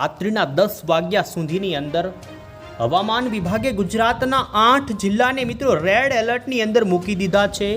રાત્રિના દસ વાગ્યા સુધીની અંદર હવામાન વિભાગે ગુજરાતના આઠ જિલ્લાને મિત્રો રેડ એલર્ટની અંદર મૂકી દીધા છે.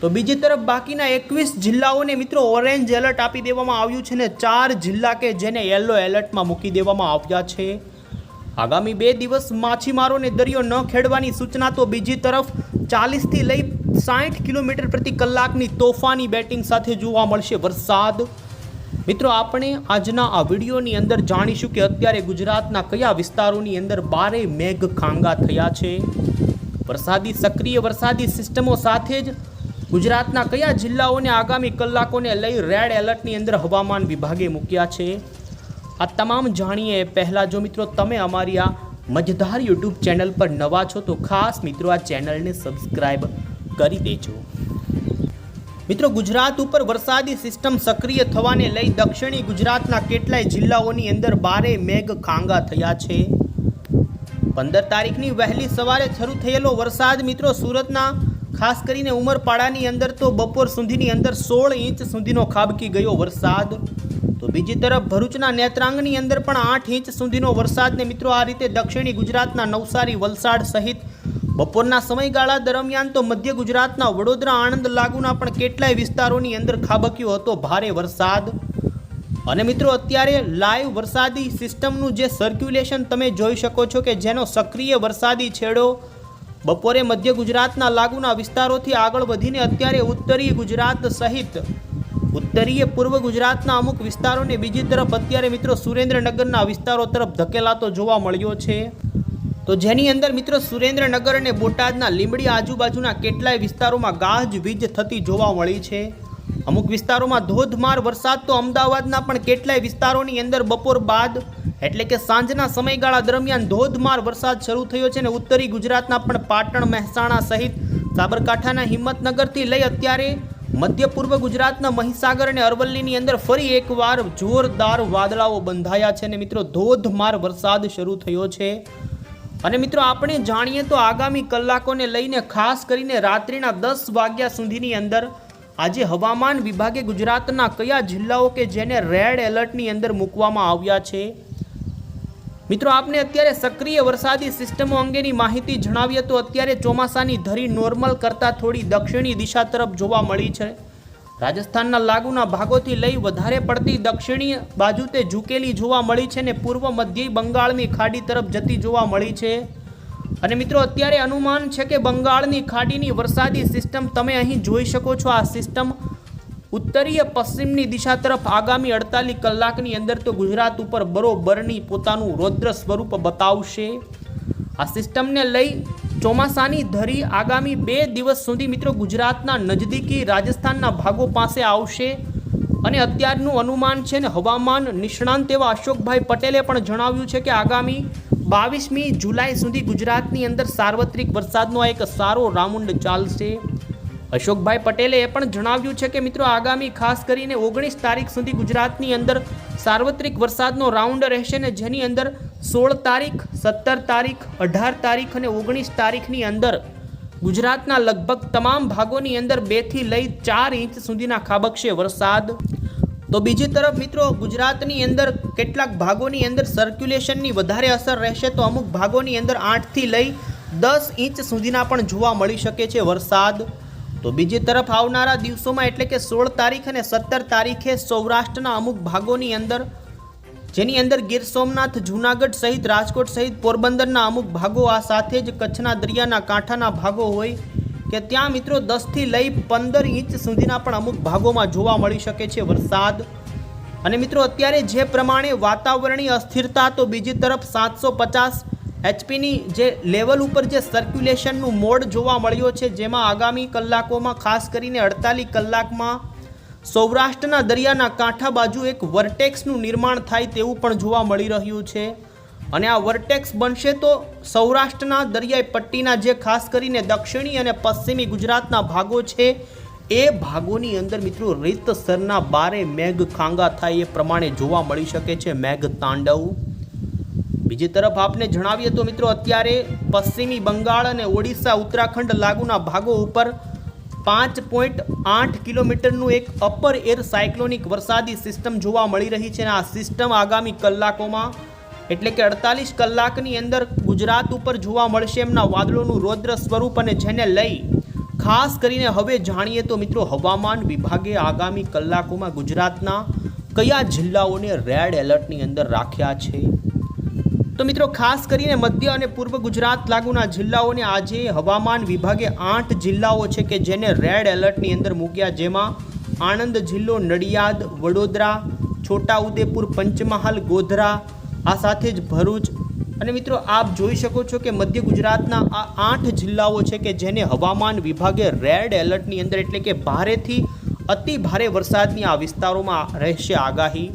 તો બીજી તરફ બાકીના એકવીસ જિલ્લાઓને મિત્રો ઓરેન્જ એલર્ટ આપી દેવામાં આવ્યું છે ને ચાર જિલ્લા કે જેને યલો એલર્ટમાં મૂકી દેવામાં આવ્યા છે. આગામી બે દિવસ માછીમારોને દરિયો ન ખેડવાની સૂચના તો બીજી તરફ ચાલીસથી લઈ સાઠ કિલોમીટર પ્રતિ કલાકની તોફાની બેટિંગ સાથે જોવા મળશે વરસાદ. મિત્રો, આપણે આજના આ વિડીયોની અંદર જાણીશું કે અત્યારે ગુજરાતના કયા વિસ્તારોની અંદર બારે મેઘ ખાંગા થયા છે. વરસાદી, સક્રિય વરસાદી સિસ્ટમો સાથે જ ગુજરાતના કયા જિલ્લાઓને આગામી કલાકોને લઈ રેડ એલર્ટની અંદર હવામાન વિભાગે મૂક્યા છે. આ તમામ જાણીએ પહેલાં જો મિત્રો, તમે અમારી આ મજધાર યુટ્યુબ ચેનલ પર નવા છો તો ખાસ મિત્રો આ ચેનલને સબસ્ક્રાઈબ કરી દેજો. મિત્રો, ગુજરાત ઉપર વરસાદી સિસ્ટમ સક્રિય થવાને લઈ દક્ષિણી ગુજરાતના કેટલાય જિલ્લાઓની અંદર બારે મેઘ ખાંગા થયા છે. પંદર તારીખની વહેલી સવારે શરૂ થયેલો વરસાદ મિત્રો, સુરતના ખાસ કરીને ઉમરપાડાની અંદર તો બપોર સુધીની અંદર સોળ ઇંચ સુધીનો ખાબકી ગયો વરસાદ. તો બીજી તરફ ભરૂચના નેત્રાંગની અંદર પણ આઠ ઇંચ સુધીનો વરસાદને મિત્રો, આ રીતે દક્ષિણી ગુજરાતના નવસારી, વલસાડ સહિત બપોરના સમયગાળા દરમિયાન તો મધ્ય ગુજરાતના વડોદરા આણંદ લાગુના પણ કેટલાય વિસ્તારોની અંદર ખાબક્યો હતો ભારે વરસાદ. અને મિત્રો, અત્યારે લાઈવ વરસાદી સિસ્ટમનું જે સર્ક્યુલેશન તમે જોઈ શકો છો કે જેનો સક્રિય વરસાદી છેડો બપોરે મધ્ય ગુજરાતના લાગુના વિસ્તારોથી આગળ વધીને અત્યારે ઉત્તરીય ગુજરાત સહિત ઉત્તરીય પૂર્વ ગુજરાતના અમુક વિસ્તારોને બીજી તરફ અત્યારે મિત્રો સુરેન્દ્રનગરના વિસ્તારો તરફ ધકેલાતો જોવા મળ્યો છે. તો જેની અંદર મિત્રો સુરેન્દ્રનગર અને બોટાદના લીંબડી આજુબાજુના કેટલાય વિસ્તારોમાં ગાજવીજ થતી જોવા મળી છે. અમુક વિસ્તારોમાં ધોધમાર વરસાદ તો અમદાવાદના પણ કેટલાય વિસ્તારોની અંદર બપોર બાદ, એટલે કે સાંજના સમયગાળા દરમિયાન ધોધમાર વરસાદ શરૂ થયો છે અને ઉત્તરી ગુજરાતના પણ પાટણ, મહેસાણા સહિત સાબરકાંઠાના હિંમતનગરથી લઈ અત્યારે મધ્ય પૂર્વ ગુજરાતના મહીસાગર અને અરવલ્લીની અંદર ફરી એકવાર જોરદાર વાદળાઓ બંધાયા છે અને મિત્રો ધોધમાર વરસાદ શરૂ થયો છે. અને મિત્રો, આપણે જાણીએ તો આગામી કલાકોને લઈને ખાસ કરીને રાત્રિના દસ વાગ્યા સુધીની અંદર આજે હવામાન વિભાગે ગુજરાતના કયા જિલ્લાઓ કે જેને રેડ એલર્ટની અંદર મૂકવામાં આવ્યા છે? મિત્રો, આપને અત્યારે સક્રિય વરસાદી સિસ્ટમો અંગેની માહિતી જણાવીએ તો અત્યારે ચોમાસાની ધરી નોર્મલ કરતાં થોડી દક્ષિણી દિશા તરફ જોવા મળી છે. રાજસ્થાનના લાગુના ભાગોથી લઈ વધારે પડતી દક્ષિણી બાજુ તે ઝૂકેલી જોવા મળી છે ને પૂર્વ મધ્ય બંગાળની ખાડી તરફ જતી જોવા મળી છે. અને મિત્રો, અત્યારે અનુમાન છે કે બંગાળની ખાડીની વરસાદી સિસ્ટમ તમે અહીં જોઈ શકો છો. આ સિસ્ટમ ઉત્તરીય પશ્ચિમની દિશા તરફ આગામી અડતાલીસ કલાકની અંદર તો ગુજરાત ઉપર બરોબરની પોતાનું રૌદ્ર સ્વરૂપ બતાવશે. આ સિસ્ટમને લઈ ચોમાસાની ધરી આગામી બે દિવસ સુધી મિત્રો ગુજરાતના નજદીકી રાજસ્થાનના ભાગો પાસે આવશે. અને અત્યારનું અનુમાન છે ને હવામાન નિષ્ણાંત એવા અશોકભાઈ પટેલે પણ જણાવ્યું છે કે આગામી બાવીસમી જુલાઈ સુધી ગુજરાતની અંદર સાર્વત્રિક વરસાદનો એક સારો રાઉન્ડ ચાલશે. અશોકભાઈ પટેલે એ પણ જણાવ્યું છે કે મિત્રો આગામી ખાસ કરીને ઓગણીસ તારીખ સુધી ગુજરાતની અંદર સાર્વત્રિક વરસાદનો રાઉન્ડ રહેશે ને જેની અંદર સોળ તારીખ, સત્તર તારીખ, અઢાર તારીખ અને ઓગણીસ તારીખની અંદર ગુજરાતના લગભગ તમામ ભાગોની અંદર બેથી લઈ ચાર ઇંચ સુધીના ખાબકશે વરસાદ. તો બીજી તરફ મિત્રો, ગુજરાતની અંદર કેટલાક ભાગોની અંદર સર્ક્યુલેશનની વધારે અસર રહેશે તો અમુક ભાગોની અંદર આઠથી લઈ દસ ઇંચ સુધીના પણ જોવા મળી શકે છે વરસાદ. તો બીજી તરફ આવનારા દિવસોમાં એટલે કે સોળ તારીખ અને સત્તર તારીખે સૌરાષ્ટ્રના અમુક ભાગોની અંદર જેની અંદર ગીર સોમનાથ, જૂનાગઢ સહિત રાજકોટ સહિત પોરબંદરના અમુક ભાગો આ સાથે જ કચ્છના દરિયાના કાંઠાના ભાગો હોય કે ત્યાં મિત્રો દસથી લઈ પંદર ઇંચ સુધીના પણ અમુક ભાગોમાં જોવા મળી શકે છે વરસાદ. અને મિત્રો અત્યારે જે પ્રમાણે વાતાવરણીય અસ્થિરતા તો બીજી તરફ સાતસો પચાસ એચપીની જે લેવલ ઉપર જે સર્ક્યુલેશનનું મોડ જોવા મળ્યો છે, જેમાં આગામી કલાકોમાં ખાસ કરીને અડતાલીસ કલાકમાં સૌરાષ્ટ્રના દરિયાના કાંઠા બાજુ એક વર્ટેક્સનું નિર્માણ થાય તેવું પણ જોવા મળી રહ્યું છે. અને આ વર્ટેક્સ બનશે તો સૌરાષ્ટ્રના દરિયાઈ પટ્ટીના જે ખાસ કરીને દક્ષિણી અને પશ્ચિમી ગુજરાતના ભાગો છે, એ ભાગોની અંદર મિત્રો રીતસરના બારે મેઘ ખાંગા થાય એ પ્રમાણે જોવા મળી શકે છે મેઘ તાંડવ. બીજી તરફ આપને જણાવીએ તો મિત્રો અત્યારે પશ્ચિમી બંગાળ અને ઓડિશા ઉત્તરાખંડ લાગુના ભાગો ઉપર પાંચ પોઈન્ટ આઠ કિલોમીટરનું એક અપર એર સાયક્લોનિક વરસાદી સિસ્ટમ જોવા મળી રહી છે અને આ સિસ્ટમ આગામી કલાકોમાં, એટલે કે અડતાલીસ કલાકની અંદર ગુજરાત ઉપર જોવા મળશે એમના વાદળોનું રૌદ્ર સ્વરૂપ અને જેને લઈ ખાસ કરીને હવે જાણીએ તો મિત્રો હવામાન વિભાગે આગામી કલાકોમાં ગુજરાતના કયા જિલ્લાઓને રેડ એલર્ટની અંદર રાખ્યા છે? તો મિત્રો, ખાસ કરીને મધ્ય અને પૂર્વ ગુજરાત લાગુના જિલ્લાઓને આજે હવામાન વિભાગે આઠ જિલ્લાઓ છે કે જેને રેડ એલર્ટની અંદર મૂક્યા, જેમાં આણંદ જિલ્લો, નડિયાદ, વડોદરા, છોટાઉદેપુર, પંચમહાલ, ગોધરા, આ સાથે જ ભરૂચ. અને મિત્રો, આપ જોઈ શકો છો કે મધ્ય ગુજરાતના આ આઠ જિલ્લાઓ છે કે જેને હવામાન વિભાગે રેડ એલર્ટની અંદર એટલે કે ભારેથી અતિ ભારે વરસાદની આ વિસ્તારોમાં રહેશે આગાહી.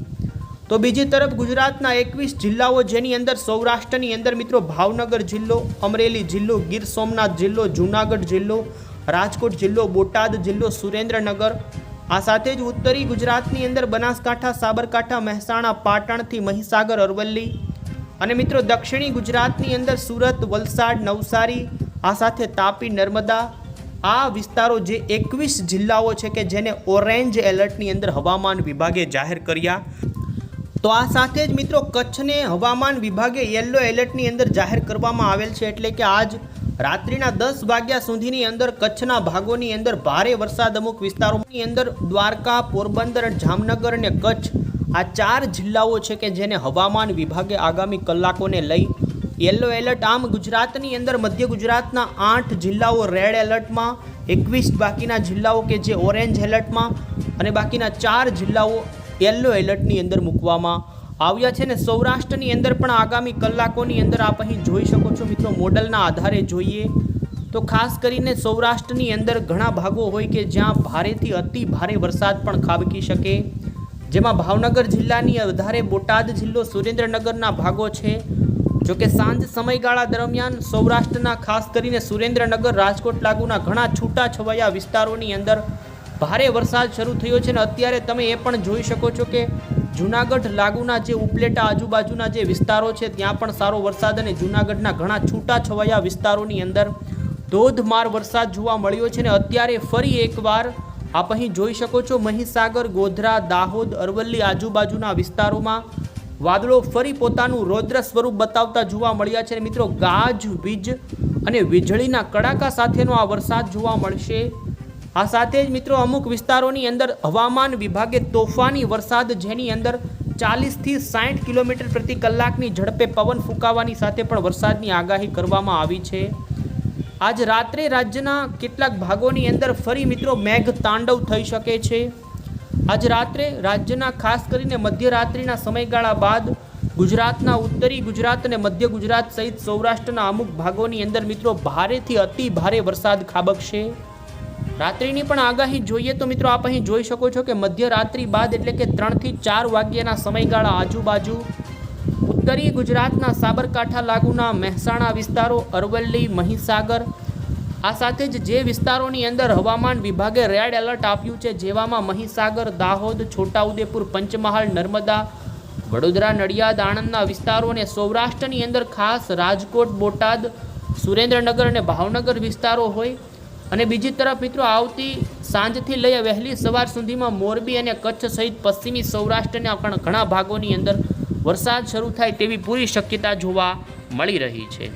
તો બીજી તરફ ગુજરાતના એકવીસ જિલ્લાઓ જેની અંદર સૌરાષ્ટ્રની અંદર મિત્રો ભાવનગર જિલ્લો, અમરેલી જિલ્લો, ગીર સોમનાથ જિલ્લો, જૂનાગઢ જિલ્લો, રાજકોટ જિલ્લો, બોટાદ જિલ્લો, સુરેન્દ્રનગર. આ સાથે જ ઉત્તરી ગુજરાતની અંદર બનાસકાંઠા, સાબરકાંઠા, મહેસાણા, પાટણથી મહીસાગર, અરવલ્લી અને મિત્રો દક્ષિણી ગુજરાતની અંદર સુરત, વલસાડ, નવસારી, આ સાથે તાપી, નર્મદા, આ વિસ્તારો જે એકવીસ જિલ્લાઓ છે કે જેને ઓરેન્જ એલર્ટની અંદર હવામાન વિભાગે જાહેર કર્યા. તો આ સાથે જ મિત્રો કચ્છને હવામાન વિભાગે યલો એલર્ટની અંદર જાહેર કરવામાં આવેલ છે એટલે કે આજ રાત્રિના દસ વાગ્યા સુધીની અંદર કચ્છના ભાગોની અંદર ભારે વરસાદ અમુક વિસ્તારોની અંદર દ્વારકા, પોરબંદર, જામનગર અને કચ્છ આ ચાર જિલ્લાઓ છે કે જેને હવામાન વિભાગે આગામી કલાકોને લઈ યલો એલર્ટ આમ ગુજરાતની અંદર મધ્ય ગુજરાતના આઠ જિલ્લાઓ રેડ એલર્ટમાં એકવીસ બાકીના જિલ્લાઓ કે જે ઓરેન્જ એલર્ટમાં અને બાકીના ચાર જિલ્લાઓ યલો એલર્ટની અંદર મૂકવામાં આવ્યા છે ને સૌરાષ્ટ્રની અંદર પણ આગામી કલાકોની અંદર આપ અહીં જોઈ શકો છો મિત્રો મોડલના આધારે જોઈએ તો ખાસ કરીને સૌરાષ્ટ્રની અંદર ઘણા ભાગો હોય કે જ્યાં ભારેથી અતિ ભારે વરસાદ પણ ખાબકી શકે. જેમાં ભાવનગર જિલ્લાની વધારે બોટાદ જિલ્લો સુરેન્દ્રનગરના ભાગો છે. જો કે સાંજ સમયગાળા દરમિયાન સૌરાષ્ટ્રના ખાસ કરીને સુરેન્દ્રનગર, રાજકોટ લાગુના ઘણા છૂટાછવાયા વિસ્તારોની અંદર ભારે વરસાદ શરૂ થયો છે અને અત્યારે તમે એ પણ જોઈ શકો છો કે જૂનાગઢ લાગુના જે ઉપલેટા આજુબાજુના જે વિસ્તારો છે, ત્યાં પણ સારો વરસાદ અને જૂનાગઢના ઘણા છૂટાછવાયા વિસ્તારોની અંદર ધોધમાર વરસાદ જોવા મળ્યો છે અને અત્યારે ફરી એકવાર આપ અહીં જોઈ શકો છો મહીસાગર, ગોધરા, દાહોદ, અરવલ્લી આજુબાજુના વિસ્તારોમાં વાદળો ફરી પોતાનું રૌદ્ર સ્વરૂપ બતાવતા જોવા મળ્યા છે મિત્રો ગાજ વીજ અને વીજળીના કડાકા સાથેનો આ વરસાદ જોવા મળશે. આ સાથે જ મિત્રો અમુક વિસ્તારોની અંદર હવામાન વિભાગે તોફાની વરસાદ જેની અંદર ચાલીસથી સાઠ કિલોમીટર પ્રતિ કલાકની ઝડપે પવન ફૂંકાવાની સાથે પણ વરસાદની આગાહી કરવામાં આવી છે. આજ રાત્રે રાજ્યના કેટલાક ભાગોની અંદર ફરી મિત્રો મેઘ તાંડવ થઈ શકે છે. આજ રાત્રે રાજ્યના ખાસ કરીને મધ્યરાત્રિના સમયગાળા બાદ ગુજરાતના ઉત્તરી ગુજરાત અને મધ્ય ગુજરાત સહિત સૌરાષ્ટ્રના અમુક ભાગોની અંદર મિત્રો ભારેથી અતિ ભારે વરસાદ ખાબકશે. રાત્રિની પણ આગાહી જોઈએ તો મિત્રો આપ અહીં જોઈ શકો છો કે મધ્યરાત્રિ બાદ એટલે કે ત્રણથી ચાર વાગ્યાના સમયગાળા આજુબાજુ ઉત્તરી ગુજરાતના સાબરકાંઠા લાગુના મહેસાણા વિસ્તારો, અરવલ્લી, મહીસાગર, આ સાથે જ જે વિસ્તારોની અંદર હવામાન વિભાગે રેડ એલર્ટ આપ્યું છે, જેવામાં મહીસાગર, દાહોદ, છોટાઉદેપુર, પંચમહાલ, નર્મદા, વડોદરા, નડિયાદ, આણંદના વિસ્તારો અને સૌરાષ્ટ્રની અંદર ખાસ રાજકોટ, બોટાદ, સુરેન્દ્રનગર અને ભાવનગર વિસ્તારો હોય અને બીજી તરફ મિત્રો આવતી સાંજથી લઈ વહેલી સવાર સુધીમાં મોરબી અને કચ્છ સહિત પશ્ચિમી સૌરાષ્ટ્રના પણ ઘણા ભાગોની અંદર વરસાદ શરૂ થાય તેવી પૂરી શક્યતા જોવા મળી રહી છે.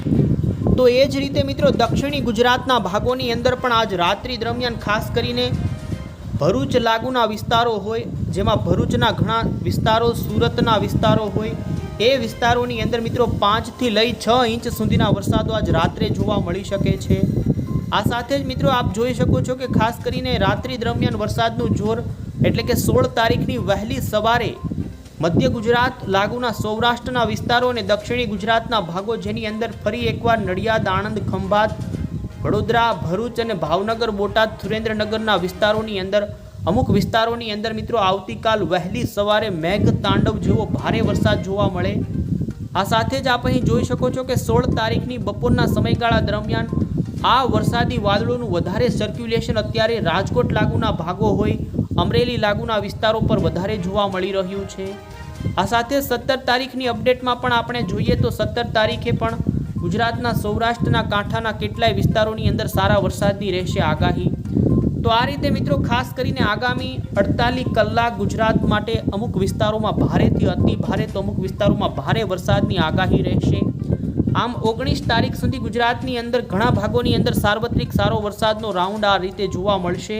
તો એ જ રીતે મિત્રો દક્ષિણી ગુજરાતના ભાગોની અંદર પણ આજ રાત્રિ દરમિયાન ખાસ કરીને ભરૂચ લાગુના વિસ્તારો હોય, જેમાં ભરૂચના ઘણા વિસ્તારો, સુરતના વિસ્તારો હોય, એ વિસ્તારોની અંદર મિત્રો પાંચથી લઈ છ ઇંચ સુધીના વરસાદો આજ રાત્રે જોવા મળી શકે છે. આ સાથે જ મિત્રો આપ જોઈ શકો છો કે ખાસ કરીને રાત્રિ દરમિયાન વરસાદનું જોર એટલે કે સોળ તારીખની વહેલી સવારે મધ્ય ગુજરાત, લાગુના સૌરાષ્ટ્રના વિસ્તારો અને દક્ષિણી ગુજરાતના ભાગો જેની અંદર ફરી એકવાર નડિયાદ, આણંદ, ખંભાત, વડોદરા, ભરૂચ અને ભાવનગર, બોટાદ, સુરેન્દ્રનગરના વિસ્તારોની અંદર અમુક વિસ્તારોની અંદર મિત્રો આવતીકાલ વહેલી સવારે મેઘ તાંડવ જેવો ભારે વરસાદ જોવા મળે. આ સાથે જ આપ અહીં જોઈ શકો છો કે સોળ તારીખની બપોરના સમયગાળા દરમિયાન આ વરસાદી વાદળોનું વધારે સર્ક્યુલેશન અત્યારે રાજકોટ લાગુના ભાગો હોય, અમરેલી લાગુના વિસ્તારો પર વધારે જોવા મળી રહ્યું છે. આ સાથે સત્તર તારીખની અપડેટમાં પણ આપણે જોઈએ તો સત્તર તારીખે પણ ગુજરાતના સૌરાષ્ટ્રના કાંઠાના કેટલાય વિસ્તારોની અંદર સારા વરસાદની રહેશે આગાહી. તો આ રીતે મિત્રો ખાસ કરીને આગામી અડતાલીસ કલાક ગુજરાત માટે અમુક વિસ્તારોમાં ભારેથી અતિ ભારે તો અમુક વિસ્તારોમાં ભારે વરસાદની આગાહી રહેશે. આમ ઓગણીસ તારીખ સુધી ગુજરાતની અંદર ઘણા ભાગોની અંદર સાર્વત્રિક સારો વરસાદનો રાઉન્ડ આ રીતે જોવા મળશે.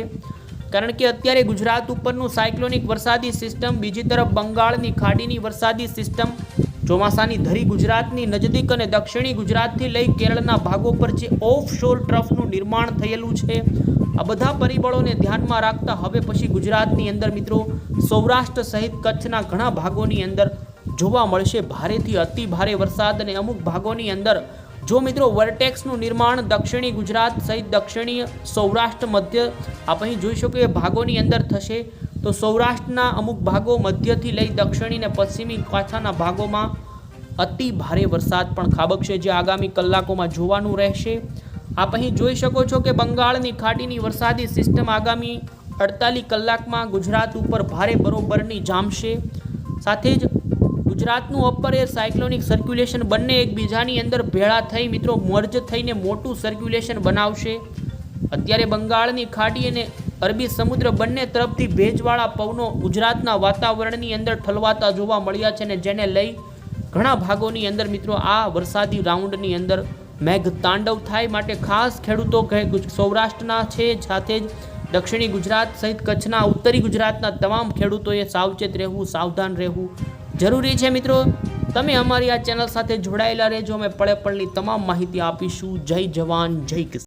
કારણ કે અત્યારે ગુજરાત ઉપરનું સાયક્લોનિક વરસાદી સિસ્ટમ, બીજી તરફ બંગાળની ખાડીની વરસાદી સિસ્ટમ, ચોમાસાની ધરી ગુજરાતની નજદીક અને દક્ષિણી ગુજરાતથી લઈ કેરળના ભાગો પર જે ઓફ શોર ટ્રફનું નિર્માણ થયેલું છે, આ બધા પરિબળોને ધ્યાનમાં રાખતા હવે પછી ગુજરાતની અંદર મિત્રો સૌરાષ્ટ્ર સહિત કચ્છના ઘણા ભાગોની અંદર જોવા મળશે. ભારેથી અતિ ભારે વરસાદ અને અમુક ભાગોની અંદર જો મિત્રો વર્ટેક્સનું નિર્માણ દક્ષિણી ગુજરાત સહિત દક્ષિણીય સૌરાષ્ટ્ર, મધ્ય આપ અહીં જોઈ શકો એ ભાગોની અંદર થશે. તો સૌરાષ્ટ્રના અમુક ભાગો મધ્યથી લઈ દક્ષિણી અને પશ્ચિમી કાંઠાના ભાગોમાં અતિ ભારે વરસાદ પણ ખાબકશે, જે આગામી કલાકોમાં જોવાનું રહેશે. આપ અહીં જોઈ શકો છો કે બંગાળની ખાડીની વરસાદી સિસ્ટમ આગામી અડતાલીસ કલાકમાં ગુજરાત ઉપર ભારે બરોબરની જામશે. સાથે જ ગુજરાતનું અપર એર સાયક્લોનિક સર્ક્યુલેશન બંને એકબીજાની અંદર ભેળા થઈ મિત્રો મર્જ થઈને મોટું સર્ક્યુલેશન બનાવશે. અત્યારે બંગાળની ખાડી અને અરબી સમુદ્ર બંને તરફથી ભેજવાળા પવનો ગુજરાતના વાતાવરણની અંદર ઠલવાતા જોવા મળ્યા છે અને જેને લઈ ઘણા ભાગોની અંદર મિત્રો આ વરસાદી રાઉન્ડની અંદર મેઘ તાંડવ થાય માટે ખાસ ખેડૂતો સૌરાષ્ટ્રના છે, સાથે જ દક્ષિણી ગુજરાત સહિત કચ્છના, ઉત્તરી ગુજરાતના તમામ ખેડૂતોએ સાવચેત રહેવું, સાવધાન રહેવું જરૂરી છે મિત્રો, તમે અમારી આ ચેનલ સાથે જોડાયેલા રહેજો. અમે પળે પળની તમામ માહિતી આપીશું. જય જવાન, જય કિસાન.